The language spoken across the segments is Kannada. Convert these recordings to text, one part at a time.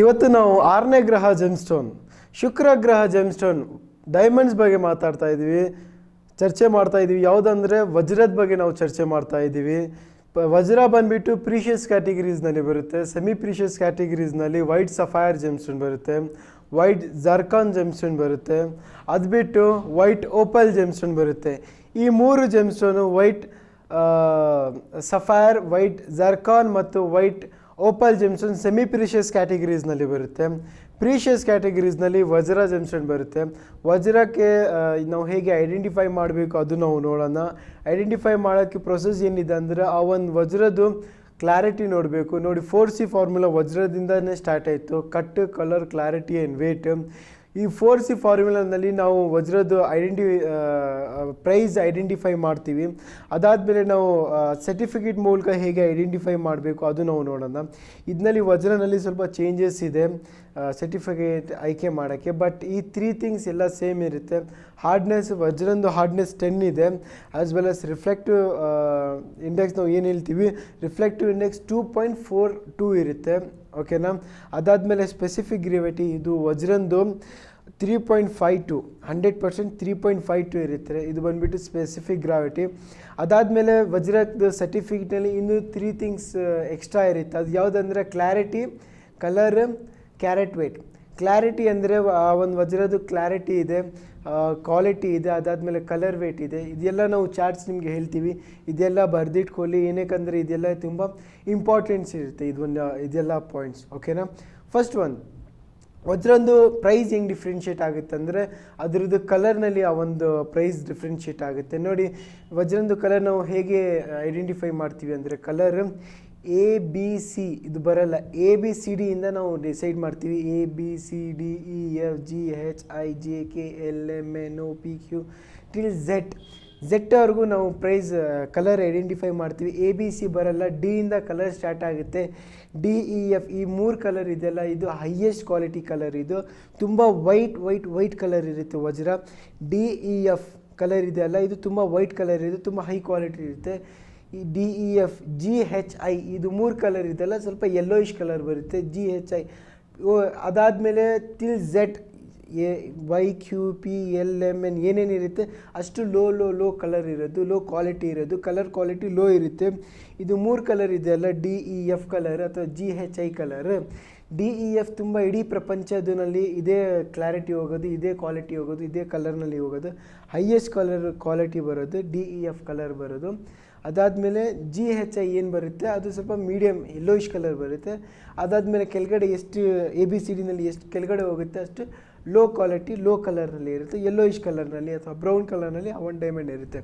ಇವತ್ತು ನಾವು ಆರನೇ ಗ್ರಹ ಜೆಮ್ಸ್ಟೋನ್ ಶುಕ್ರ ಗ್ರಹ ಜೆಮ್ಸ್ಟೋನ್ ಡೈಮಂಡ್ಸ್ ಬಗ್ಗೆ ಮಾತಾಡ್ತಾ ಇದ್ದೀವಿ, ಚರ್ಚೆ ಮಾಡ್ತಾ ಇದ್ದೀವಿ. ಯಾವುದಂದರೆ ವಜ್ರದ ಬಗ್ಗೆ ನಾವು ಚರ್ಚೆ ಮಾಡ್ತಾ ಇದ್ದೀವಿ. ವಜ್ರ ಬಂದ್ಬಿಟ್ಟು ಪ್ರೀಷಿಯಸ್ ಕ್ಯಾಟಗರೀಸ್ನಲ್ಲಿ ಬರುತ್ತೆ. ಸೆಮಿ ಪ್ರೀಷಿಯಸ್ ಕ್ಯಾಟಗರೀಸ್ನಲ್ಲಿ ವೈಟ್ ಸಫೈರ್ ಜೆಮ್ಸ್ಟೋನ್ ಬರುತ್ತೆ. ವೈಟ್ ಜರ್ಕಾನ್ ಜೆಮ್ಸ್ಟೋನ್ ಬರುತ್ತೆ. ಅದು ಬಿಟ್ಟು ವೈಟ್ ಓಪಲ್ ಜೆಮ್ಸ್ಟೋನ್ ಬರುತ್ತೆ. ಈ ಮೂರು gemstone white sapphire white zircon ಮತ್ತು white opal gemstone semi precious ಕ್ಯಾಟಗರೀಸ್ನಲ್ಲಿ ಬರುತ್ತೆ ಪ್ರೀಷಿಯಸ್ ಕ್ಯಾಟಗರೀಸ್ನಲ್ಲಿ ವಜ್ರ ಜೆಮ್ಸ್ಟೋನ್ ಬರುತ್ತೆ ವಜ್ರಕ್ಕೆ ನಾವು ಹೇಗೆ ಐಡೆಂಟಿಫೈ ಮಾಡಬೇಕು ಅದು ನಾವು ನೋಡೋಣ. ಐಡೆಂಟಿಫೈ ಮಾಡೋಕ್ಕೆ ಪ್ರೊಸೆಸ್ ಏನಿದೆ ಅಂದರೆ ಆ ಒಂದು ವಜ್ರದ್ದು ಕ್ಲಾರಿಟಿ ನೋಡಬೇಕು. ನೋಡಿ ಫೋರ್ ಸಿ ಫಾರ್ಮುಲಾ ವಜ್ರದಿಂದನೇ ಸ್ಟಾರ್ಟ್ ಆಯಿತು. Cut colour clarity and weight ಈ ಫೋರ್ ಸಿ ಫಾರ್ಮುಲಾದಲ್ಲಿ ನಾವು ವಜ್ರದ್ದು ಐಡೆಂಟಿ ಪ್ರೈಸ್ ಐಡೆಂಟಿಫೈ ಮಾಡ್ತೀವಿ. ಅದಾದಮೇಲೆ ನಾವು ಸರ್ಟಿಫಿಕೇಟ್ ಮೂಲಕ ಹೇಗೆ ಐಡೆಂಟಿಫೈ ಮಾಡಬೇಕು ಅದು ನಾವು ನೋಡೋಣ. ಇದರಲ್ಲಿ ವಜ್ರನಲ್ಲಿ ಸ್ವಲ್ಪ ಚೇಂಜಸ್ ಇದೆ. ಸರ್ಟಿಫಿಕೇಟ್ ಆಯ್ಕೆ ಮಾಡೋಕ್ಕೆ. ಬಟ್ ಈ ತ್ರೀ ಥಿಂಗ್ಸ್ ಎಲ್ಲ ಸೇಮ್ ಇರುತ್ತೆ. ಹಾರ್ಡ್ನೆಸ್ ವಜ್ರಂದು ಹಾರ್ಡ್ನೆಸ್ ಟೆನ್ ಇದೆ. As well as reflective index ನಾವು ಏನು ಹೇಳ್ತೀವಿ? Reflective index two point four two ಇರುತ್ತೆ. ಓಕೆನಾ ಅದಾದಮೇಲೆ ಸ್ಪೆಸಿಫಿಕ್ ಗ್ರೇವಿಟಿ ಇದು ವಜ್ರಂದು three point five two hundred percent three point five two ಇರುತ್ತೆ. ಇದು ಬಂದುಬಿಟ್ಟು ಸ್ಪೆಸಿಫಿಕ್ ಗ್ರಾವಿಟಿ ಅದಾದಮೇಲೆ ವಜ್ರದ ಸರ್ಟಿಫಿಕೇಟ್ನಲ್ಲಿ ಇನ್ನೂ ತ್ರೀ ಥಿಂಗ್ಸ್ ಎಕ್ಸ್ಟ್ರಾ ಇರುತ್ತೆ. ಅದು ಯಾವುದಂದರೆ clarity colour carat weight clarity ಅಂದರೆ, ಆ, ಒಂದು ವಜ್ರದ ಕ್ಲಾರಿಟಿ ಇದೆ ಕ್ವಾಲಿಟಿ ಇದೆ, ಅದಾದಮೇಲೆ ಕಲರ್ ವೇಟ್ ಇದೆ. ಇದೆಲ್ಲ ನಾವು ಚಾರ್ಟ್ಸ್ ನಿಮಗೆ ಹೇಳ್ತೀವಿ. ಇದೆಲ್ಲ ಬರೆದಿಟ್ಕೊಳ್ಳಿ. ಏನಕ್ಕಂದರೆ ಇದೆಲ್ಲ ತುಂಬ ಇಂಪಾರ್ಟೆನ್ಸ್ ಇರುತ್ತೆ. ಇದೊಂದು, ಇದೆಲ್ಲ ಪಾಯಿಂಟ್ಸ್ ಓಕೆನಾ ಫಸ್ಟ್ ಒನ್ ಅದರೊಂದು ಪ್ರೈಸ್ ಹೆಂಗೆ ಡಿಫ್ರೆನ್ಷಿಯೇಟ್ ಆಗುತ್ತೆ ಅಂದರೆ, ಅದರದ್ದು ಕಲರ್ನಲ್ಲಿ ಆ ಒಂದು ಪ್ರೈಸ್ ಡಿಫ್ರೆನ್ಷಿಯೇಟ್ ಆಗುತ್ತೆ. ನೋಡಿ, ವಜ್ರಂದು ಕಲರ್ ನಾವು ಹೇಗೆ ಐಡೆಂಟಿಫೈ ಮಾಡ್ತೀವಿ ಅಂದರೆ ಕಲರ್ ಎ ಬಿ ಸಿ ಇದು ಬರಲ್ಲ. ಎ ಬಿ ಸಿ ಡಿಯಿಂದ ನಾವು ಡಿಸೈಡ್ ಮಾಡ್ತೀವಿ. A B C D E F G H I J K L M N O P Q till Z ಝೆಟ್ವರೆಗೂ ನಾವು ಪ್ರೈಸ್ ಕಲರ್ ಐಡೆಂಟಿಫೈ ಮಾಡ್ತೀವಿ. ಎ ಬಿ ಸಿ ಬರಲ್ಲ. ಡಿ ಇಂದ ಕಲರ್ ಸ್ಟಾರ್ಟ್ ಆಗುತ್ತೆ. ಡಿ ಇ ಎಫ್ ಈ ಮೂರು ಕಲರ್ ಇದೆಯಲ್ಲ ಇದು ಹೈಯೆಸ್ಟ್ ಕ್ವಾಲಿಟಿ ಕಲರ್ ಇದು. ತುಂಬ ವೈಟ್ ವೈಟ್ ವೈಟ್ ಕಲರ್ ಇರುತ್ತೆ ವಜ್ರ. ಡಿ ಇ ಎಫ್ ಕಲರ್ ಇದೆಯಲ್ಲ ಇದು ತುಂಬ ವೈಟ್ ಕಲರ್ ಇದೆ, ತುಂಬ ಹೈ ಕ್ವಾಲಿಟಿ ಇರುತ್ತೆ. ಈ D E F G H I ಇದು ಮೂರು ಕಲರ್ ಇದೆಲ್ಲ ಸ್ವಲ್ಪ ಯೆಲ್ಲೋಯಿಶ್ ಕಲರ್ ಬರುತ್ತೆ. ಜಿ ಹೆಚ್ ಐ ಅದಾದಮೇಲೆ till Z A Y Q P L M N ಏನೇನಿರುತ್ತೆ ಅಷ್ಟು ಲೋ ಲೋ ಲೋ ಕಲರ್ ಇರೋದು ಲೋ ಕ್ವಾಲಿಟಿ ಇರೋದು ಕಲರ್ ಕ್ವಾಲಿಟಿ ಲೋ ಇರುತ್ತೆ. ಇದು ಮೂರು ಕಲರ್ ಇದೆಯಲ್ಲ ಡಿ ಇ ಎಫ್ ಕಲರ್ ಅಥವಾ G H I colour D E F ತುಂಬ ಇಡೀ ಪ್ರಪಂಚದಲ್ಲಿ ಇದೇ ಕ್ಲಾರಿಟಿ ಹೋಗೋದು, ಇದೇ ಕ್ವಾಲಿಟಿ ಹೋಗೋದು, ಇದೇ ಕಲರ್ನಲ್ಲಿ ಹೋಗೋದು. ಹೈಯೆಸ್ಟ್ ಕಲರ್ ಕ್ವಾಲಿಟಿ ಬರೋದು ಡಿ ಇ ಎಫ್ ಕಲರ್ ಬರೋದು. ಅದಾದಮೇಲೆ ಜಿ ಹೆಚ್ ಐ ಏನು ಬರುತ್ತೆ? ಅದು ಸ್ವಲ್ಪ ಮೀಡಿಯಮ್ ಯೆಲ್ಲೋಯಿಶ್ ಕಲರ್ ಬರುತ್ತೆ. ಅದಾದಮೇಲೆ ಕೆಳಗಡೆ ಎಷ್ಟು ಎ ಬಿ ಸಿ ಡಿನಲ್ಲಿ ಎಷ್ಟು ಕೆಳಗಡೆ ಹೋಗುತ್ತೆ ಅಷ್ಟು ಲೋ ಕ್ವಾಲಿಟಿ ಲೋ ಕಲರ್ನಲ್ಲಿ ಇರುತ್ತೆ. ಯೆಲ್ಲೋಯಿಶ್ ಕಲರ್ನಲ್ಲಿ ಅಥವಾ ಬ್ರೌನ್ ಕಲರ್ನಲ್ಲಿ ಆ ಒನ್ ಡೈಮಂಡ್ ಇರುತ್ತೆ.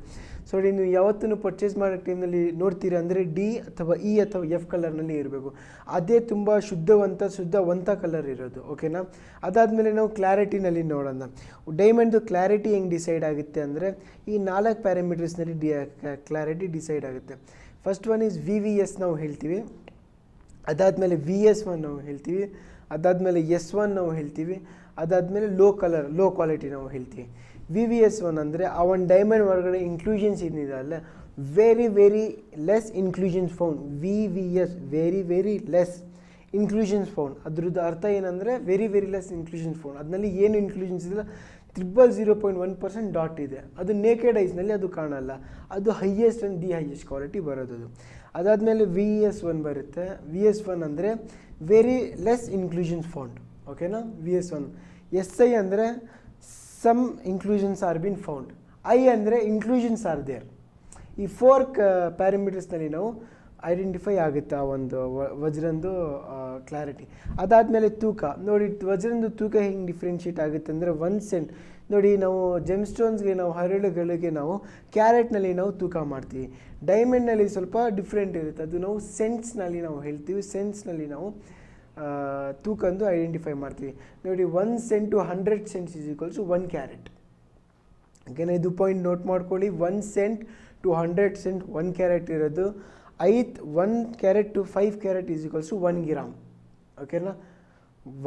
ಸೊ ನೀವು ಯಾವತ್ತೂ ಪರ್ಚೇಸ್ ಮಾಡೋ ಟೈಮ್ನಲ್ಲಿ ನೋಡ್ತೀರಾ ಅಂದರೆ ಡಿ ಅಥವಾ ಇ ಅಥವಾ ಎಫ್ ಕಲರ್ನಲ್ಲಿ ಇರಬೇಕು. ಅದೇ ತುಂಬ ಶುದ್ಧವಂತ ಶುದ್ಧವಂತ ಕಲರ್ ಇರೋದು. ಓಕೆನಾ ಅದಾದಮೇಲೆ ನಾವು ಕ್ಲಾರಿಟಿನಲ್ಲಿ ನೋಡೋಣ. ಡೈಮಂಡ್ದು ಕ್ಲಾರಿಟಿ ಹೆಂಗೆ ಡಿಸೈಡ್ ಆಗುತ್ತೆ ಅಂದರೆ ಈ ನಾಲ್ಕು ಪ್ಯಾರಾಮೀಟರ್ಸ್ನಲ್ಲಿ ಡಿ ಕ್ಲಾರಿಟಿ ಡಿಸೈಡ್ ಆಗುತ್ತೆ. First one is V V S ನಾವು ಹೇಳ್ತೀವಿ. ಅದಾದಮೇಲೆ ವಿ ಎಸ್ ಒನ್ ನಾವು ಹೇಳ್ತೀವಿ. ಅದಾದಮೇಲೆ ಎಸ್ ಒನ್ ನಾವು ಹೇಳ್ತೀವಿ. ಅದಾದಮೇಲೆ ಲೋ ಕಲರ್ ಲೋ ಕ್ವಾಲಿಟಿ ನಾವು ಹೇಳ್ತೀವಿ. ವಿ ವಿ ಎಸ್ ಒನ್ ಅಂದರೆ ಆ ಒಂದು ಡೈಮಂಡ್ ಒಳಗಡೆ ಇನ್ಕ್ಲೂಷನ್ಸ್ ಏನಿದೆ ಅಲ್ಲ very very less inclusions found V V S very very less inclusions found ಅದ್ರದ್ದು ಅರ್ಥ ಏನಂದರೆ very very less inclusions found ಅದರಲ್ಲಿ ಏನು ಇನ್ಕ್ಲೂಷನ್ಸ್ ಇಲ್ಲ triple zero point one percent dot ಇದೆ. ಅದು ನೇಕೆಡ್ ಐಸ್ನಲ್ಲಿ ಅದು ಕಾಣಲ್ಲ. ಅದು highest and the highest quality ಬರೋದು ಅದು. ಅದಾದಮೇಲೆ ವಿ ಎಸ್ ಒನ್ ಬರುತ್ತೆ. ವಿ ಎಸ್ ಒನ್ ಅಂದರೆ ವೆರಿ ಲೆಸ್ ಇನ್ಕ್ಲೂಷನ್ಸ್ ಫೌಂಡ್ ಓಕೆನಾ V S one S I ಅಂದರೆ some inclusions are been found I ಅಂದರೆ ಇನ್ಕ್ಲೂಷನ್ಸ್ ಆರ್ ದೇರ್ ಈ ಫೋರ್ ಕ ಪ್ಯಾರಾಮೀಟರ್ಸ್ನಲ್ಲಿ ನಾವು ಐಡೆಂಟಿಫೈ ಆಗುತ್ತೆ ಆ ಒಂದು ವಜ್ರಂದು ಕ್ಲಾರಿಟಿ ಅದಾದಮೇಲೆ ತೂಕ. ನೋಡಿ, ವಜ್ರಂದು ತೂಕ ಹೆಂಗೆ ಡಿಫ್ರೆನ್ಷಿಯೇಟ್ ಆಗುತ್ತೆ ಅಂದರೆ ಒನ್ ಸೆಂಟ್ ನೋಡಿ, ನಾವು ಜೆಮ್ ಸ್ಟೋನ್ಸ್ಗೆ ನಾವು ಹರಳುಗಳಿಗೆ ನಾವು ಕ್ಯಾರೆಟ್ನಲ್ಲಿ ನಾವು ತೂಕ ಮಾಡ್ತೀವಿ. ಡೈಮಂಡ್ನಲ್ಲಿ ಸ್ವಲ್ಪ ಡಿಫ್ರೆಂಟ್ ಇರುತ್ತೆ. ಅದು ನಾವು ಸೆಂಟ್ಸ್ನಲ್ಲಿ ನಾವು ಹೇಳ್ತೀವಿ. ಸೆಂಟ್ಸ್ನಲ್ಲಿ ನಾವು ತೂಕಂದು ಐಡೆಂಟಿಫೈ ಮಾಡ್ತೀವಿ. ನೋಡಿ one cent to hundred cents is equals one carat ಓಕೆನಾ ಇದು ಪಾಯಿಂಟ್ ನೋಟ್ ಮಾಡ್ಕೊಳ್ಳಿ. One cent to hundred cent one carat ಇರೋದು ಐತ್ one carat to five carat is equals to one gram ಓಕೆನಾ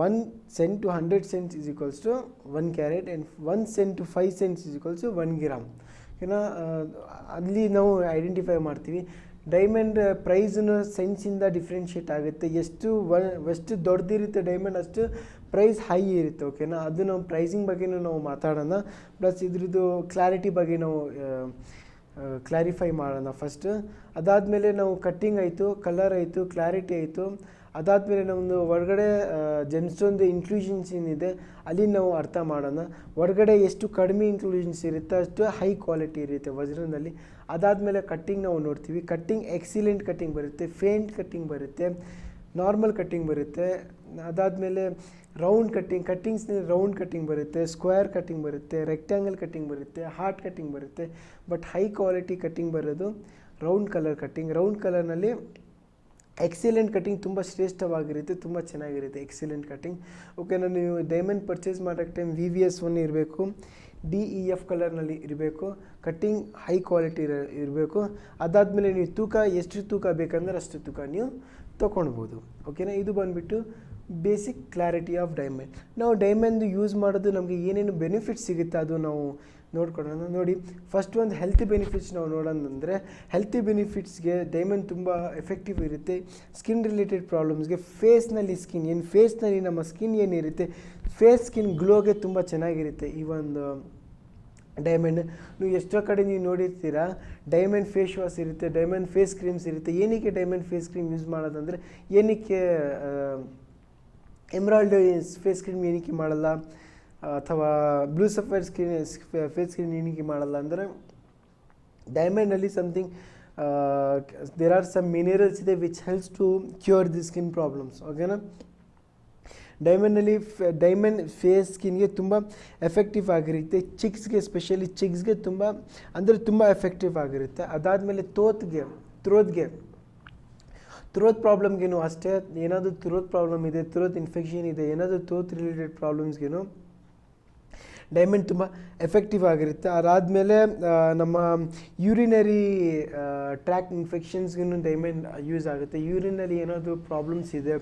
one cent to hundred cents is equals to one carat and one cent to five cents is equals to one gram ಓಕೆನಾ ಅಲ್ಲಿ? ನಾವು ಐಡೆಂಟಿಫೈ ಮಾಡ್ತೀವಿ. ಡೈಮಂಡ್ ಪ್ರೈಸ್ನ ಸೆನ್ಸಿಂದ ಡಿಫ್ರೆನ್ಷಿಯೇಟ್ ಆಗುತ್ತೆ. ಎಷ್ಟು ವ ಎಷ್ಟು ದೊಡ್ಡದಿರುತ್ತೆ ಡೈಮಂಡ್ ಅಷ್ಟು ಪ್ರೈಸ್ ಹೈ ಇರುತ್ತೆ ಓಕೆನಾ ಅದು ನಾವು ಪ್ರೈಸಿಂಗ್ ಬಗ್ಗೆನೂ ನಾವು ಮಾತಾಡೋಣ. ಪ್ಲಸ್ ಇದ್ರದ್ದು ಕ್ಲಾರಿಟಿ ಬಗ್ಗೆ ನಾವು ಕ್ಲಾರಿಫೈ ಮಾಡೋಣ ಫಸ್ಟ್ ಅದಾದಮೇಲೆ ನಾವು ಕಟ್ಟಿಂಗ್ ಆಯಿತು ಕಲರ್ ಆಯಿತು ಕ್ಲಾರಿಟಿ ಆಯಿತು. ಅದಾದಮೇಲೆ ನಮ್ಮದು ಹೊರಗಡೆ ಜೆಮ್ಸ್ಟೋನ್ದು ಇನ್ಕ್ಲೂಷನ್ಸ್ ಏನಿದೆ, ಅಲ್ಲಿ ನಾವು ಅರ್ಥ ಮಾಡೋಣ. ಹೊರಗಡೆ ಎಷ್ಟು ಕಡಿಮೆ ಇನ್ಕ್ಲೂಷನ್ಸ್ ಇರುತ್ತೆ, ಅಷ್ಟು ಹೈ ಕ್ವಾಲಿಟಿ ಇರುತ್ತೆ ವಜ್ರದಲ್ಲಿ. ಅದಾದಮೇಲೆ ಕಟ್ಟಿಂಗ್ ನಾವು ನೋಡ್ತೀವಿ. ಕಟ್ಟಿಂಗ್ ಎಕ್ಸಿಲೆಂಟ್ ಕಟ್ಟಿಂಗ್ ಬರುತ್ತೆ ಫೇಂಟ್ ಕಟ್ಟಿಂಗ್ ಬರುತ್ತೆ ನಾರ್ಮಲ್ ಕಟ್ಟಿಂಗ್ ಬರುತ್ತೆ. ಅದಾದಮೇಲೆ ರೌಂಡ್ ಕಟ್ಟಿಂಗ್ ಕಟ್ಟಿಂಗ್ಸ್ನಲ್ಲಿ ರೌಂಡ್ ಕಟ್ಟಿಂಗ್ ಬರುತ್ತೆ ಸ್ಕ್ವೇರ್ ಕಟ್ಟಿಂಗ್ ಬರುತ್ತೆ ರೆಕ್ಟ್ಯಾಂಗಲ್ ಕಟ್ಟಿಂಗ್ ಬರುತ್ತೆ ಹಾರ್ಟ್ ಕಟ್ಟಿಂಗ್ ಬರುತ್ತೆ. ಬಟ್ ಹೈ ಕ್ವಾಲಿಟಿ ಕಟ್ಟಿಂಗ್ ಬರೋದು ರೌಂಡ್ ಕಲರ್ ಕಟ್ಟಿಂಗ್ ರೌಂಡ್ ಕಲರ್ನಲ್ಲಿ ಎಕ್ಸಿಲೆಂಟ್ ಕಟ್ಟಿಂಗ್ ತುಂಬ ಶ್ರೇಷ್ಠವಾಗಿರುತ್ತೆ, ತುಂಬ ಚೆನ್ನಾಗಿರುತ್ತೆ ಎಕ್ಸಿಲೆಂಟ್ ಕಟ್ಟಿಂಗ್ ಓಕೆನಾ ನೀವು ಡೈಮಂಡ್ ಪರ್ಚೇಸ್ ಮಾಡೋಕ್ಕೆ time V V S one ಇರಬೇಕು ಡಿ ಇ ಎಫ್ ಕಲರ್ನಲ್ಲಿ ಇರಬೇಕು ಕಟ್ಟಿಂಗ್ ಹೈ ಕ್ವಾಲಿಟಿ ಇರ ಇರಬೇಕು. ಅದಾದಮೇಲೆ ನೀವು ತೂಕ, ಎಷ್ಟು ತೂಕ ಬೇಕಂದ್ರೆ ಅಷ್ಟು ತೂಕ ನೀವು ತೊಗೊಳ್ಬೋದು ಓಕೆನಾ ಇದು ಬಂದುಬಿಟ್ಟು ಬೇಸಿಕ್ ಕ್ಲಾರಿಟಿ ಆಫ್ ಡೈಮಂಡ್ ನಾವು ಡೈಮಂಡ್ ಯೂಸ್ ಮಾಡೋದು ನಮಗೆ ಏನೇನು ಬೆನಿಫಿಟ್ ಸಿಗುತ್ತೆ ಅದು ನಾವು ನೋಡ್ಕೊಳ್ಳೋಣ. ನೋಡಿ ಫಸ್ಟ್ ಒಂದು ಹೆಲ್ತಿ ಬೆನಿಫಿಟ್ಸ್ ನಾವು ನೋಡೋಣಂದರೆ ಹೆಲ್ತಿ ಬೆನಿಫಿಟ್ಸ್ಗೆ ಡೈಮಂಡ್ ತುಂಬ ಎಫೆಕ್ಟಿವ್ ಇರುತ್ತೆ. ಸ್ಕಿನ್ ರಿಲೇಟೆಡ್ ಪ್ರಾಬ್ಲಮ್ಸ್ಗೆ ಫೇಸ್ನಲ್ಲಿ ಸ್ಕಿನ್ ಏನು ಫೇಸ್ನಲ್ಲಿ ನಮ್ಮ ಸ್ಕಿನ್ ಏನಿರುತ್ತೆ ಫೇಸ್ ಸ್ಕಿನ್ ಗ್ಲೋಗೆ ತುಂಬ ಚೆನ್ನಾಗಿರುತ್ತೆ ಈ ಒಂದು ಡೈಮಂಡ್ ನೀವು ಎಷ್ಟೋ ಕಡೆ ನೀವು ನೋಡಿರ್ತೀರ ಡೈಮಂಡ್ ಫೇಸ್ ವಾಶ್ ಇರುತ್ತೆ ಡೈಮಂಡ್ ಫೇಸ್ ಕ್ರೀಮ್ಸ್ ಇರುತ್ತೆ. ಏನಕ್ಕೆ ಡೈಮಂಡ್ ಫೇಸ್ ಕ್ರೀಮ್ ಯೂಸ್ ಮಾಡೋದಂದರೆ, ಏನಕ್ಕೆ ಎಮ್ರಾಲ್ಡ್ ಫೇಸ್ ಕ್ರೀಮ್ ಏನಕ್ಕೆ ಮಾಡಲ್ಲ ಅಥವಾ blue sapphire screen face screen ಏನಕ್ಕೆ ಮಾಡಲ್ಲ ಅಂದರೆ ಡೈಮಂಡಲ್ಲಿ something there are some minerals ಇದೆ which helps to cure the skin problems ಓಕೆನಾ ಡೈಮಂಡಲ್ಲಿ ಡೈಮಂಡ್ ಫೇಸ್ ಸ್ಕಿನ್ಗೆ ತುಂಬ ಎಫೆಕ್ಟಿವ್ ಆಗಿರುತ್ತೆ. ಚಿಕ್ಸ್ಗೆ ಸ್ಪೆಷಲಿ ಚಿಕ್ಸ್ಗೆ ತುಂಬ, ಅಂದರೆ ತುಂಬ ಎಫೆಕ್ಟಿವ್ ಆಗಿರುತ್ತೆ. ಅದಾದಮೇಲೆ ತೋತ್ಗೆ ತ್ರೋತ್ಗೆ ಥ್ರೋತ್ ಪ್ರಾಬ್ಲಮ್ಗೇನು ಅಷ್ಟೇ. ಏನಾದರೂ ಥ್ರೋತ್ ಪ್ರಾಬ್ಲಮ್ ಇದೆ ಥ್ರೋತ್ ಇನ್ಫೆಕ್ಷನ್ ಇದೆ, ಏನಾದರೂ ಥ್ರೋತ್ ರಿಲೇಟೆಡ್ ಪ್ರಾಬ್ಲಮ್ಸ್ಗೇನು ಡೈಮಂಡ್ ತುಂಬ ಎಫೆಕ್ಟಿವ್ ಆಗಿರುತ್ತೆ. ಅದಾದಮೇಲೆ ನಮ್ಮ ಯೂರಿನರಿ ಟ್ರ್ಯಾಕ್ ಇನ್ಫೆಕ್ಷನ್ಸ್ಗೂ ಡೈಮಂಡ್ ಯೂಸ್ ಆಗುತ್ತೆ. ಯೂರಿನಲ್ಲಿ ಏನಾದರೂ ಪ್ರಾಬ್ಲಮ್ಸ್ ಇದೆ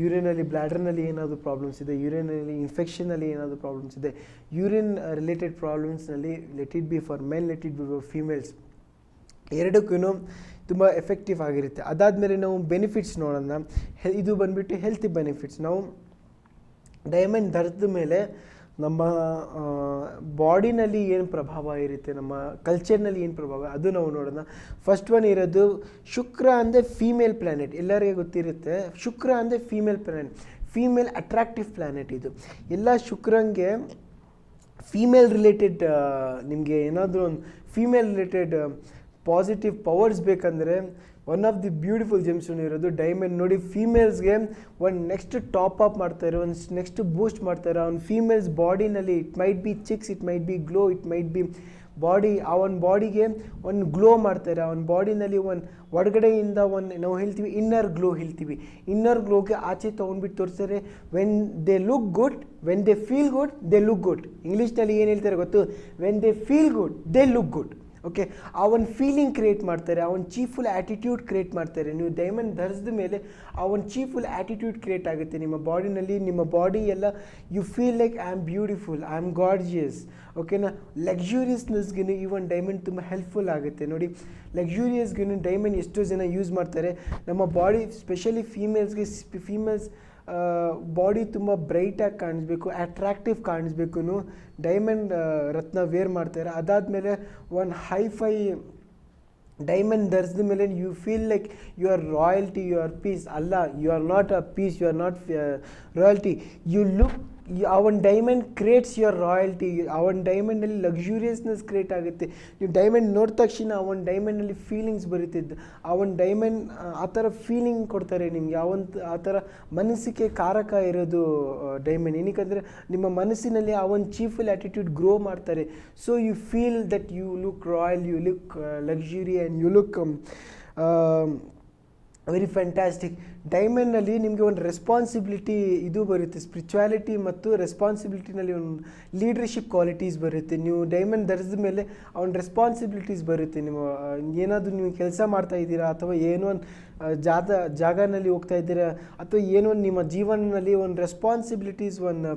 ಯೂರಿನಲ್ಲಿ ಬ್ಲ್ಯಾಡ್ರನಲ್ಲಿ ಏನಾದರೂ ಪ್ರಾಬ್ಲಮ್ಸ್ ಇದೆ ಯೂರಿನಲ್ಲಿ ಇನ್ಫೆಕ್ಷನಲ್ಲಿ ಏನಾದರೂ ಪ್ರಾಬ್ಲಮ್ಸ್ ಇದೆ, urine related ಪ್ರಾಬ್ಲಮ್ಸ್ನಲ್ಲಿ let it be for men, let it be for females ಎರಡಕ್ಕೂ ತುಂಬ ಎಫೆಕ್ಟಿವ್ ಆಗಿರುತ್ತೆ. ಅದಾದಮೇಲೆ ನಾವು ಬೆನಿಫಿಟ್ಸ್ ನೋಡೋಣ. ಇದು ಬಂದುಬಿಟ್ಟು ಹೆಲ್ತಿ ಬೆನಿಫಿಟ್ಸ್. ನಾವು ಡೈಮಂಡ್ ಧರಿಸಿದ ಮೇಲೆ ನಮ್ಮ ಬಾಡಿನಲ್ಲಿ ಏನು ಪ್ರಭಾವ ಇರುತ್ತೆ, ನಮ್ಮ ಕಲ್ಚರ್ನಲ್ಲಿ ಏನು ಪ್ರಭಾವ, ಅದು ನಾವು ನೋಡೋಣ. ಫಸ್ಟ್ ಒನ್ ಇರೋದು, ಶುಕ್ರ ಅಂದರೆ ಫೀಮೇಲ್ ಪ್ಲ್ಯಾನೆಟ್ ಎಲ್ಲರಿಗೆ ಗೊತ್ತಿರುತ್ತೆ, ಶುಕ್ರ ಅಂದರೆ female planet female attractive planet ಇದು. ಎಲ್ಲ ಶುಕ್ರಂಗೆ ಫೀಮೇಲ್ ರಿಲೇಟೆಡ್ ನಿಮಗೆ ಏನಾದರೂ ಒಂದು ಫೀಮೇಲ್ ರಿಲೇಟೆಡ್ ಪಾಸಿಟಿವ್ ಪವರ್ಸ್ ಬೇಕಂದರೆ one of the beautiful gemstone ಇರೋದು ಡೈಮಂಡ್ ನೋಡಿ ಫೀಮೇಲ್ಸ್ಗೆ ಒಂದು ನೆಕ್ಸ್ಟ್ ಟಾಪ್ ಅಪ್ ಮಾಡ್ತಾರೆ ಒಂದು ನೆಕ್ಸ್ಟ್ ಬೂಸ್ಟ್ ಮಾಡ್ತಾರೆ ಅವ್ನ females ಬಾಡಿನಲ್ಲಿ it might be cheeks it might be glow it might be body ಆ ಒಂದು ಬಾಡಿಗೆ ಒಂದು ಗ್ಲೋ ಮಾಡ್ತಾರೆ ಅವನ ಬಾಡಿನಲ್ಲಿ ಒಂದು ಒಳಗಡೆಯಿಂದ ಒಂದು ನಾವು ಹೇಳ್ತೀವಿ ಇನ್ನರ್ ಗ್ಲೋ ಹೇಳ್ತೀವಿ. ಇನ್ನರ್ ಗ್ಲೋಗೆ ಆಚೆ ತೊಗೊಂಡ್ಬಿಟ್ಟು ತೋರಿಸ್ತಾರೆ when they look good when they feel good they look good ಇಂಗ್ಲೀಷ್ನಲ್ಲಿ ಏನು ಹೇಳ್ತಾರೆ ಗೊತ್ತು? When they feel good they look good okay ಆ ಒಂದು ಫೀಲಿಂಗ್ ಕ್ರಿಯೇಟ್ ಮಾಡ್ತಾರೆ ಆ ಒಂದು ಚೀಫುಲ್ ಆ್ಯಟಿಟ್ಯೂಡ್ ಕ್ರಿಯೇಟ್ ಮಾಡ್ತಾರೆ. ನೀವು ಡೈಮಂಡ್ ಧರಿಸಿದ ಮೇಲೆ ಆ ಒಂದು ಚೀಫುಲ್ ಆ್ಯಟಿಟ್ಯೂಡ್ ಕ್ರಿಯೇಟ್ ಆಗುತ್ತೆ. ನಿಮ್ಮ ಬಾಡಿನಲ್ಲಿ ನಿಮ್ಮ ಬಾಡಿ ಎಲ್ಲ you feel like I am beautiful I am gorgeous ಓಕೆನಾ ಲಕ್ಸುರಿಯಸ್ನೆಸ್ಗೂ ಈ ಒಂದು ಡೈಮಂಡ್ ತುಂಬ ಹೆಲ್ಪ್ಫುಲ್ ಆಗುತ್ತೆ. ನೋಡಿ ಲಕ್ಸುರಿಯಸ್ಗೂ ಡೈಮಂಡ್ ಎಷ್ಟೋ ಜನ ಯೂಸ್ ಮಾಡ್ತಾರೆ. ನಮ್ಮ ಬಾಡಿ ಸ್ಪೆಷಲಿ ಫೀಮೇಲ್ಸ್ಗೆ ಫೀಮೇಲ್ಸ್ ಬಾಡಿ ತುಂಬ ಬ್ರೈಟಾಗಿ ಕಾಣಿಸ್ಬೇಕು ಅಟ್ರಾಕ್ಟಿವ್ ಕಾಣಿಸ್ಬೇಕು ಡೈಮಂಡ್ ರತ್ನ ವೇರ್ ಮಾಡ್ತಾರೆ ಅದಾದಮೇಲೆ ಒಂದು ಹೈಫೈ ಡೈಮಂಡ್ ಧರಿಸಿದ ಮೇಲೆ you feel like you are royalty you are piece ಅಲ್ಲ you are not a piece you are not royalty you look ಒಂದು ಡೈಮಂಡ್ ಕ್ರಿಯೇಟ್ಸ್ ಯುವರ್ ರಾಯಲ್ಟಿ ಆ ಒಂದು ಡೈಮಂಡಲ್ಲಿ ಲಕ್ಸುರಿಯಸ್ನೆಸ್ ಕ್ರಿಯೇಟ್ ಆಗುತ್ತೆ. ನೀವು ಡೈಮಂಡ್ ನೋಡಿದ ತಕ್ಷಣ ಒಂದು ಡೈಮಂಡಲ್ಲಿ ಫೀಲಿಂಗ್ಸ್ ಬರುತ್ತಿದ್ದು ಒಂದು ಡೈಮಂಡ್ ಆ ಥರ ಫೀಲಿಂಗ್ ಕೊಡ್ತಾರೆ ನಿಮ್ಗೆ. ಒಂದು ಆ ಥರ ಮನಸ್ಸಿಗೆ ಕಾರಕ ಇರೋದು ಡೈಮಂಡ್ ಏನಕ್ಕಂದರೆ ನಿಮ್ಮ ಮನಸ್ಸಿನಲ್ಲಿ ಆ ಒಂದು ಚೀಫುಲ್ ಆ್ಯಟಿಟ್ಯೂಡ್ ಗ್ರೋ ಮಾಡ್ತಾರೆ. So you feel that you look royal you look luxury and you look very fantastic ಡೈಮಂಡ್ನಲ್ಲಿ ನಿಮಗೆ ಒಂದು ರೆಸ್ಪಾನ್ಸಿಬಿಲಿಟಿ ಇದು ಬರುತ್ತೆ. ಸ್ಪಿರಿಚುಯಾಲಿಟಿ ಮತ್ತು ರೆಸ್ಪಾನ್ಸಿಬಿಲಿಟಿನಲ್ಲಿ ಒಂದು ಲೀಡರ್ಶಿಪ್ ಕ್ವಾಲಿಟೀಸ್ ಬರುತ್ತೆ. ನೀವು ಡೈಮಂಡ್ ಧರಿಸಿದ ಮೇಲೆ ಅವ್ನ ಒಂದು ರೆಸ್ಪಾನ್ಸಿಬಿಲಿಟೀಸ್ ಬರುತ್ತೆ ನೀವು ಏನಾದರೂ ನೀವು ಕೆಲಸ ಮಾಡ್ತಾ ಇದ್ದೀರಾ ಅಥವಾ ಏನೋ ಒಂದು ಜಾಗ, ಜಾಗನಲ್ಲಿ ಹೋಗ್ತಾ ಇದ್ದೀರಾ ಅಥವಾ ಏನೋ ನಿಮ್ಮ ಜೀವನದಲ್ಲಿ ಒಂದು ರೆಸ್ಪಾನ್ಸಿಬಿಲಿಟೀಸ್ ಒಂದು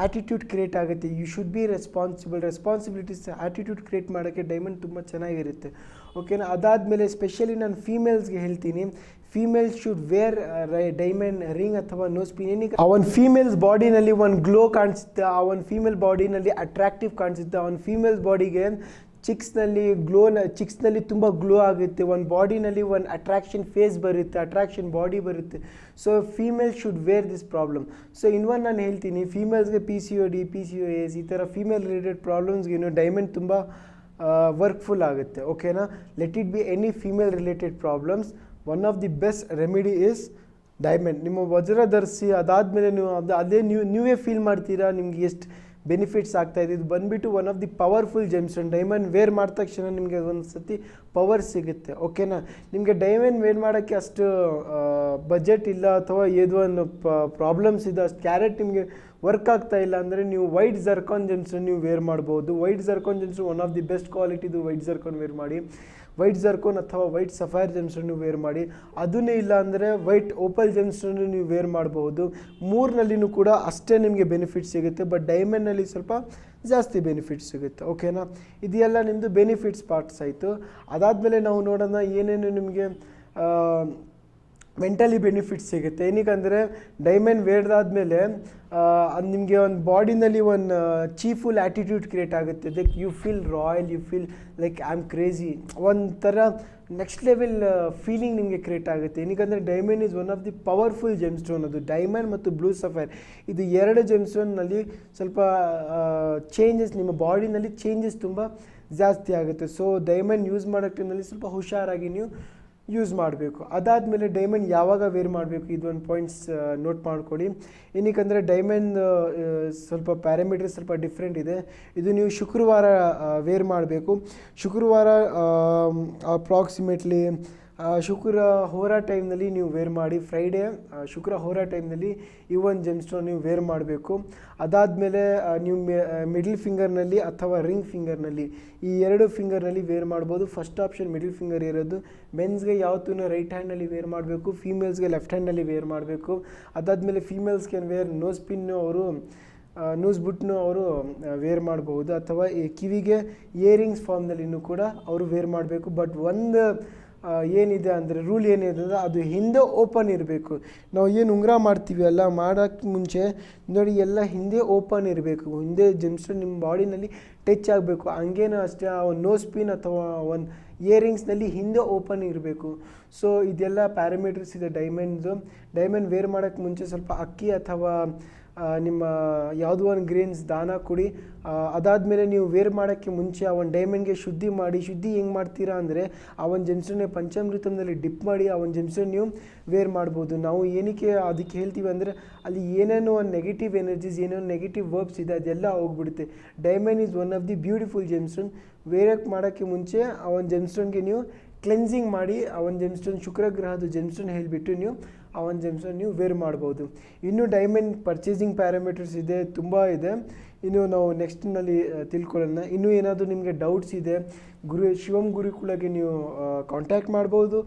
ಆ್ಯಟಿಟ್ಯೂಡ್ ಕ್ರಿಯೇಟ್ ಆಗುತ್ತೆ. You should be responsible responsibilities attitude create ಮಾಡೋಕ್ಕೆ ಡೈಮಂಡ್ ತುಂಬ ಚೆನ್ನಾಗಿರುತ್ತೆ. ಓಕೆನಾ ಅದಾದಮೇಲೆ ಸ್ಪೆಷಲಿ ನಾನು ಫೀಮೇಲ್ಸ್ಗೆ ಹೇಳ್ತೀನಿ. Females should wear diamond ring ಅಥವಾ ನೋಸ್ ಪಿನ್ ಏನಕ್ಕೆ ಅವನ್ ಫೀಮೇಲ್ಸ್ ಬಾಡಿನಲ್ಲಿ ಒಂದು ಗ್ಲೋ ಕಾಣಿಸುತ್ತೆ ಅವನ್ ಫೀಮೇಲ್ ಬಾಡಿನಲ್ಲಿ ಅಟ್ರಾಕ್ಟಿವ್ ಕಾಣಿಸುತ್ತೆ ಅವನ್ ಫೀಮೇಲ್ಸ್ ಬಾಡಿಗೆ ಚಿಕ್ಸ್ನಲ್ಲಿ ಗ್ಲೋನ ಚಿಕ್ಸ್ನಲ್ಲಿ ತುಂಬ ಗ್ಲೋ ಆಗುತ್ತೆ. ಒಂದು ಬಾಡಿನಲ್ಲಿ ಒಂದು ಅಟ್ರಾಕ್ಷನ್ ಫೇಸ್ ಬರುತ್ತೆ ಅಟ್ರಾಕ್ಷನ್ ಬಾಡಿ ಬರುತ್ತೆ. So female should wear this problem so ಇನ್ನೊಂದು ನಾನು ಹೇಳ್ತೀನಿ. ಫೀಮೇಲ್ಸ್ಗೆ P C O D P C O S ಈ ಥರ ಫೀಮೇಲ್ ರಿಲೇಟೆಡ್ ಪ್ರಾಬ್ಲಮ್ಸ್ಗೇನು ಡೈಮಂಡ್ ತುಂಬ ವರ್ಕ್ಫುಲ್ ಆಗುತ್ತೆ ಓಕೆನಾ let it be any female related problems one of the best remedy is diamond ನಿಮ್ಮ ವಜ್ರ ಧರಿಸಿ ಅದಾದಮೇಲೆ ನೀವು ಅದು, ಅದೇ ನೀವು, ನೀವೇ ಫೀಲ್ ಮಾಡ್ತೀರಾ? ನಿಮ್ಗೆ ಎಷ್ಟು ಬೆನಿಫಿಟ್ಸ್ ಆಗ್ತಾ ಇದೆ? ಇದು ಬಂದುಬಿಟ್ಟು one of the powerful gemstone diamond wear ಮಾಡಿದ ತಕ್ಷಣ ನಿಮಗೆ ಒಂದು ಸತಿ ಪವರ್ ಸಿಗುತ್ತೆ ಓಕೆನಾ ನಿಮಗೆ ಡೈಮಂಡ್ ವೇರ್ ಮಾಡೋಕ್ಕೆ ಅಷ್ಟು ಬಜೆಟ್ ಇಲ್ಲ ಅಥವಾ ಒಂದು ಪ್ರಾಬ್ಲಮ್ಸ್ ಇದೆ ಅಷ್ಟು ಕ್ಯಾರೆಟ್ ನಿಮಗೆ ವರ್ಕ್ ಆಗ್ತಾ ಇಲ್ಲ ಅಂದರೆ ನೀವು ವೈಟ್ ಜರ್ಕಾನ್ ಜೆನ್ಸ್ ನೀವು ವೇರ್ ಮಾಡ್ಬೋದು. White zircon gems one of the best ಕ್ವಾಲಿಟಿದು white zircon wear ಮಾಡಿ. ವೈಟ್ ಜರ್ಕೋನ್ ಅಥವಾ ವೈಟ್ ಸಫೈರ್ ಜೆನ್ಸನ್ನು ವೇರ್ ಮಾಡಿ. ಅದನ್ನೇ ಇಲ್ಲ ಅಂದರೆ ವೈಟ್ ಓಪಲ್ ಜೆನ್ಸನ್ನು ನೀವು ವೇರ್ ಮಾಡಬಹುದು ಮೂರಿನಲ್ಲಿನೂ ಕೂಡ ಅಷ್ಟೇ ನಿಮಗೆ ಬೆನಿಫಿಟ್ ಸಿಗುತ್ತೆ ಬಟ್ ಡೈಮಂಡ್ನಲ್ಲಿ ಸ್ವಲ್ಪ ಜಾಸ್ತಿ ಬೆನಿಫಿಟ್ಸ್ ಸಿಗುತ್ತೆ. ಓಕೆನಾ ಇದೆಲ್ಲ ನಿಮ್ಮದು ಬೆನಿಫಿಟ್ಸ್ ಪಾರ್ಟ್ಸ್ ಆಯಿತು. ಅದಾದಮೇಲೆ ನಾವು ನೋಡೋಣ ಏನೇನು ನಿಮಗೆ ಮೆಂಟಲಿ ಬೆನಿಫಿಟ್ಸ್ ಸಿಗುತ್ತೆ. ಏನಕ್ಕಂದರೆ, ಡೈಮಂಡ್ ವೇರ್ದಾದ್ಮೇಲೆ ಅದು ನಿಮಗೆ ಒಂದು ಬಾಡಿನಲ್ಲಿ ಒಂದು ಚೀಫುಲ್ ಆ್ಯಟಿಟ್ಯೂಡ್ ಕ್ರಿಯೇಟ್ ಆಗುತ್ತೆ. Like, you feel royal, you feel like, I am crazy. ಒಂಥರ ನೆಕ್ಸ್ಟ್ ಲೆವೆಲ್ ಫೀಲಿಂಗ್ ನಿಮಗೆ ಕ್ರಿಯೇಟ್ ಆಗುತ್ತೆ. ಏನಕ್ಕಂದರೆ, diamond is one of the powerful gem stone ಅದು. ಡೈಮಂಡ್ ಮತ್ತು ಬ್ಲೂ ಸಫೈರ್. ಇದು ಎರಡು ಜೆಮ್ ಸ್ಟೋನ್ನಲ್ಲಿ ಸ್ವಲ್ಪ ಚೇಂಜಸ್ ನಿಮ್ಮ ಬಾಡಿನಲ್ಲಿ ಚೇಂಜಸ್ ತುಂಬ ಜಾಸ್ತಿ ಆಗುತ್ತೆ. ಸೊ ಡೈಮಂಡ್ ಯೂಸ್ ಮಾಡೋ ಟೈಮಲ್ಲಿ ಸ್ವಲ್ಪ ಹುಷಾರಾಗಿ ನೀವು ಯೂಸ್ ಮಾಡಬೇಕು. ಅದಾದಮೇಲೆ ಡೈಮಂಡ್ ಯಾವಾಗ ವೇರ್ ಮಾಡಬೇಕು? ಇದೊಂದು ಪಾಯಿಂಟ್ಸ್ ನೋಟ್ ಮಾಡ್ಕೊಳ್ಳಿ. ಏನಕ್ಕಂದರೆ ಡೈಮಂಡ್ ಸ್ವಲ್ಪ ಪ್ಯಾರಾಮೀಟರ್ ಸ್ವಲ್ಪ ಡಿಫ್ರೆಂಟ್ ಇದೆ. ಇದು ನೀವು ಶುಕ್ರವಾರ ವೇರ್ ಮಾಡಬೇಕು. ಶುಕ್ರವಾರ ಅಪ್ರಾಕ್ಸಿಮೇಟ್ಲಿ ಶುಕ್ರ ಹೋರಾ ಟೈಮ್ನಲ್ಲಿ ನೀವು ವೇರ್ ಮಾಡಿ, ಫ್ರೈಡೇ ಶುಕ್ರ ಹೋರಾ ಟೈಮ್ನಲ್ಲಿ ಈ ಒಂದು ಜೆಮ್ಸ್ಟೋನ್ ನೀವು ವೇರ್ ಮಾಡಬೇಕು. ಅದಾದಮೇಲೆ ನೀವು ಮಿಡ್ಲ್ ಫಿಂಗರ್ನಲ್ಲಿ ಅಥವಾ ರಿಂಗ್ ಫಿಂಗರ್ನಲ್ಲಿ ಈ ಎರಡು ಫಿಂಗರ್ನಲ್ಲಿ ವೇರ್ ಮಾಡ್ಬೋದು. ಫಸ್ಟ್ ಆಪ್ಷನ್ ಮಿಡ್ಲ್ ಫಿಂಗರ್ ಇರೋದು. ಮೆನ್ಸ್ಗೆ ಯಾವತ್ತೂ ರೈಟ್ ಹ್ಯಾಂಡಲ್ಲಿ ವೇರ್ ಮಾಡಬೇಕು, ಫೀಮೇಲ್ಸ್ಗೆ ಲೆಫ್ಟ್ ಹ್ಯಾಂಡ್ನಲ್ಲಿ ವೇರ್ ಮಾಡಬೇಕು. ಅದಾದಮೇಲೆ females can wear nose pin ಅವರು ನ್ಯೂಸ್ ಬುಟ್ನು ಅವರು ವೇರ್ ಮಾಡಬಹುದು ಅಥವಾ ಕಿವಿಗೆ ಇಯರಿಂಗ್ಸ್ ಫಾರ್ಮ್ನಲ್ಲಿನೂ ಕೂಡ ಅವರು ವೇರ್ ಮಾಡಬೇಕು. ಬಟ್ ಒಂದು ಏನಿದೆ ಅಂದರೆ ರೂಲ್ ಏನಿದೆ ಅಂದರೆ ಅದು ಹಿಂದೆ ಓಪನ್ ಇರಬೇಕು. ನಾವು ಏನು ಉಂಗುರ ಮಾಡ್ತೀವಿ ಅಲ್ಲ ಮಾಡೋಕ್ಕೆ ಮುಂಚೆ ನೋಡಿ ಎಲ್ಲ ಹಿಂದೆ ಓಪನ್ ಇರಬೇಕು. ಹಿಂದೆ ಜಿಮ್ಸ್ ನಿಮ್ಮ ಬಾಡಿನಲ್ಲಿ ಟಚ್ ಆಗಬೇಕು. ಹಂಗೇನು ಅಷ್ಟೇ, ಆ ಒಂದು ನೋಸ್ ಪಿನ್ ಅಥವಾ ಒಂದು ಇಯರಿಂಗ್ಸ್ನಲ್ಲಿ ಹಿಂದೆ ಓಪನ್ ಇರಬೇಕು. ಸೊ ಇದೆಲ್ಲ ಪ್ಯಾರಾಮೀಟರ್ಸ್ ಇದೆ. ಡೈಮಂಡ್ದು ಡೈಮಂಡ್ ವೇರ್ ಮಾಡೋಕ್ಕೆ ಮುಂಚೆ ಸ್ವಲ್ಪ ಅಕ್ಕಿ ಅಥವಾ ನಿಮ್ಮ ಯಾವುದೋ ಒಂದು ಗ್ರೇನ್ಸ್ ದಾನ ಕೊಡಿ. ಅದಾದ ಅದಾದಮೇಲೆ ನೀವು ವೇರ್ ಮಾಡೋಕ್ಕೆ ಮುಂಚೆ ಆ ಒಂದು ಡೈಮಂಡ್ಗೆ ಶುದ್ಧಿ ಮಾಡಿ, ಶುದ್ಧಿ ಹೆಂಗೆ ಮಾಡ್ತೀರಾ ಅಂದರೆ ಆ ಒಂದು ಜೆಮ್ಸ್ಟೋನ್ನೇ ಪಂಚಾಮೃತದಲ್ಲಿ ಡಿಪ್ ಮಾಡಿ ಆ ಒಂದು ಜೆಮ್ಸ್ಟೋನ್ ನೀವು ವೇರ್ ಮಾಡ್ಬೋದು. ನಾವು ಏನಕ್ಕೆ ಅದಕ್ಕೆ ಹೇಳ್ತೀವಿ ಅಂದರೆ ಅಲ್ಲಿ ಏನೇನೋ ಒಂದು ನೆಗೆಟಿವ್ ಎನರ್ಜೀಸ್ ಏನೇನೋ ನೆಗೆಟಿವ್ ವರ್ಬ್ಸ್ ಇದೆ, ಅದೆಲ್ಲ ಹೋಗ್ಬಿಡುತ್ತೆ. Diamond is one of the beautiful gemstone ವೇರಕ್ಕೆ ಮಾಡೋಕ್ಕೆ ಮುಂಚೆ ಆ ಒಂದು ಜೆಮ್ಸ್ಟೋನ್ಗೆ ನೀವು ಕ್ಲೆನ್ಸಿಂಗ್ ಮಾಡಿ ಆ ಒಂದು ಜೆಮ್ಸ್ಟೋನ್ ಶುಕ್ರಗ್ರಹದ ಜೆಮ್ಸ್ಟೋನ್ ಹೇಳಿಬಿಟ್ಟು ನೀವು ಆ ಒಂದು ಜೆಮ್ಸ್ಟೋನ್ ನೀವು ವೇರ್ ಮಾಡ್ಬೋದು. ಇನ್ನು ಡೈಮಂಡ್ ಪರ್ಚೇಸಿಂಗ್ ಪ್ಯಾರಾಮೀಟರ್ಸ್ ಇದೆ, ತುಂಬ ಇದೆ. ಇನ್ನು ನಾವು ನೆಕ್ಸ್ಟ್ನಲ್ಲಿ ತಿಳ್ಕೊಳ್ಳೋಣ. ಇನ್ನೂ ಏನಾದರೂ ನಿಮಗೆ ಡೌಟ್ಸ್ ಇದೆ, ಗುರು, ಶಿವಮ್ ಗುರುಕುಲಗೆ ನೀವು ಕಾಂಟ್ಯಾಕ್ಟ್ ಮಾಡ್ಬೋದು.